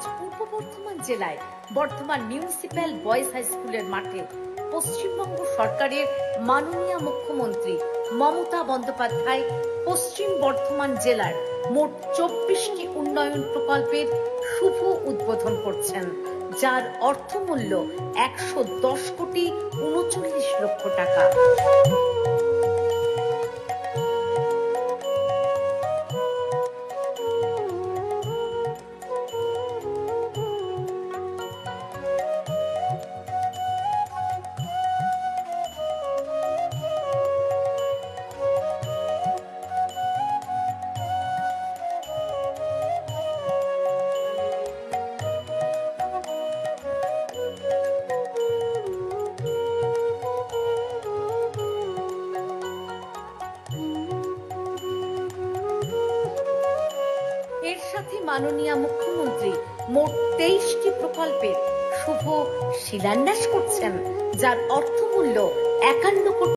আজ পূর্ব বর্ধমান জেলায় Bardhaman municipal boys high স্কুলের মাঠে পশ্চিমবঙ্গ সরকারের মাননীয় মুখ্যমন্ত্রী মমতা বন্দ্যোপাধ্যায় পশ্চিম বর্ধমান জেলার মোট চব্বিশটি উন্নয়ন প্রকল্পের শুভ উদ্বোধন করছেন, যার অর্থমূল্য একশো দশ কোটি উনচল্লিশ লক্ষ টাকা। সাথে মাননীয় মুখ্যমন্ত্রী মোট তেইশটি প্রকল্পের শুভ শিলান্যাস করছেন যার অর্থমূল্য একান্ন কোটি